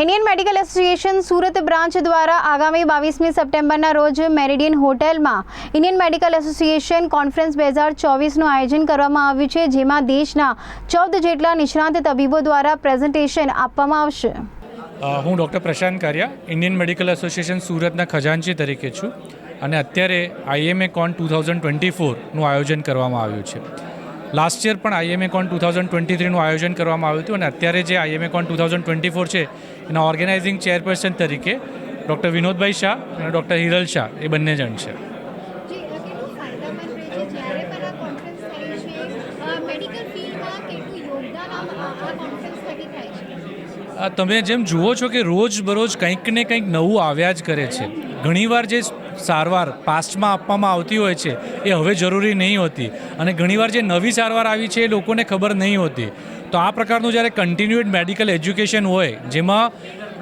Indian medical association Surat branch દ્વારા આગામી બાવીસમી સપ્ટેમ્બરના રોજ મેરિડિયન હોટેલમાં ઇન્ડિયન મેડિકલ એસોસિએશન કોન્ફરન્સ બે હજાર ચોવીસનું આયોજન કરવામાં આવ્યું છે, જેમાં દેશના ચૌદ જેટલા નિષ્ણાંત તબીબો દ્વારા પ્રેઝન્ટેશન આપવામાં આવશે. હું doctor Prashant Kariya Indian medical association સુરતના ખજાનચી તરીકે છું અને અત્યારે IMA con two thousand twenty ફોરનું આયોજન કરવામાં આવ્યું છે. લાસ્ટ યર પણ IMA con two thousand twenty થ્રીનું આયોજન કરવામાં આવ્યું હતું અને અત્યારે જે IMA con two thousand twenty four છે એના ઓર્ગેનાઇઝિંગ ચેરપર્સન તરીકે ડૉક્ટર વિનોદભાઈ શાહ અને ડૉક્ટર હિરલ શાહ એ બંને જણ છે. તમે જેમ જુઓ છો કે રોજ બરોજ કંઈક ને કંઈક નવું આવ્યા જ કરે છે. ઘણીવાર જે સારવાર પાસ્ટમાં આપવામાં આવતી હોય છે, એ હવે જરૂરી નહીં હોતી. અને ઘણીવાર જે નવી સારવાર આવી છે એ લોકોને ખબર નહીં હોતી. તો આ પ્રકારનું જ્યારે કન્ટિન્યુડ મેડિકલ એજ્યુકેશન હોય, જેમાં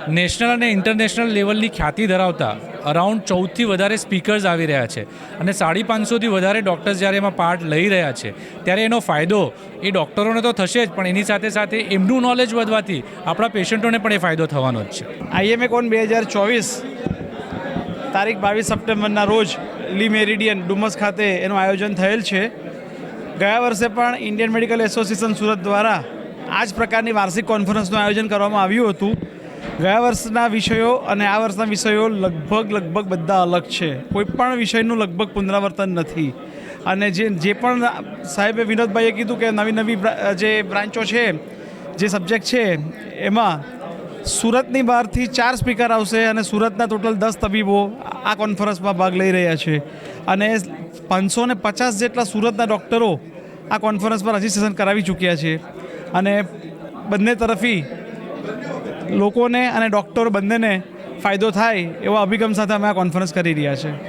નેશનલ અને ઇન્ટરનેશનલ લેવલની ખ્યાતિ ધરાવતા અરાઉન્ડ ચૌદથી વધારે સ્પીકર્સ આવી રહ્યા છે અને સાડી પાંચસોથી વધારે ડૉક્ટર્સ જ્યારે એમાં પાર્ટ લઈ રહ્યા છે, ત્યારે એનો ફાયદો એ ડૉક્ટરોને તો થશે જ, પણ એની સાથે સાથે એમનું નોલેજ વધવાથી આપણા પેશન્ટોને પણ એ ફાયદો થવાનો જ છે. આઈએમએ કોન બે હજાર ચોવીસ. તારીખ બાવીસ સપ્ટેમ્બરના રોજ લી મેરિડિયન ડુમસ ખાતે એનું આયોજન થયેલ છે. ગયા વર્ષે પણ ઇન્ડિયન મેડિકલ એસોસિએશન સુરત દ્વારા આ જ પ્રકારની વાર્ષિક કોન્ફરન્સનું આયોજન કરવામાં આવ્યું હતું. ગયા વર્ષના વિષયો અને આ વર્ષના વિષયો લગભગ લગભગ બધા અલગ છે. કોઈપણ વિષયનું લગભગ પુનરાવર્તન નથી. અને જે જે પણ સાહેબે વિનોદભાઈએ કીધું કે નવી નવી જે બ્રાન્ચો છે, જે સબ્જેક્ટ છે, એમાં સુરતની બહારથી ચાર સ્પીકર આવશે અને સુરતના ટોટલ દસ તબીબો આ કોન્ફરન્સમાં ભાગ લઈ રહ્યા છે. અને પાંચસો ને પચાસ જેટલા સુરતના ડૉક્ટરો આ કોન્ફરન્સમાં રજીસ્ટ્રેશન કરાવી ચૂક્યા છે. અને બંને તરફી લોકોને અને ડૉક્ટરો બંનેને ફાયદો થાય એવા અભિગમ સાથે અમે આ કોન્ફરન્સ કરી રહ્યા છે.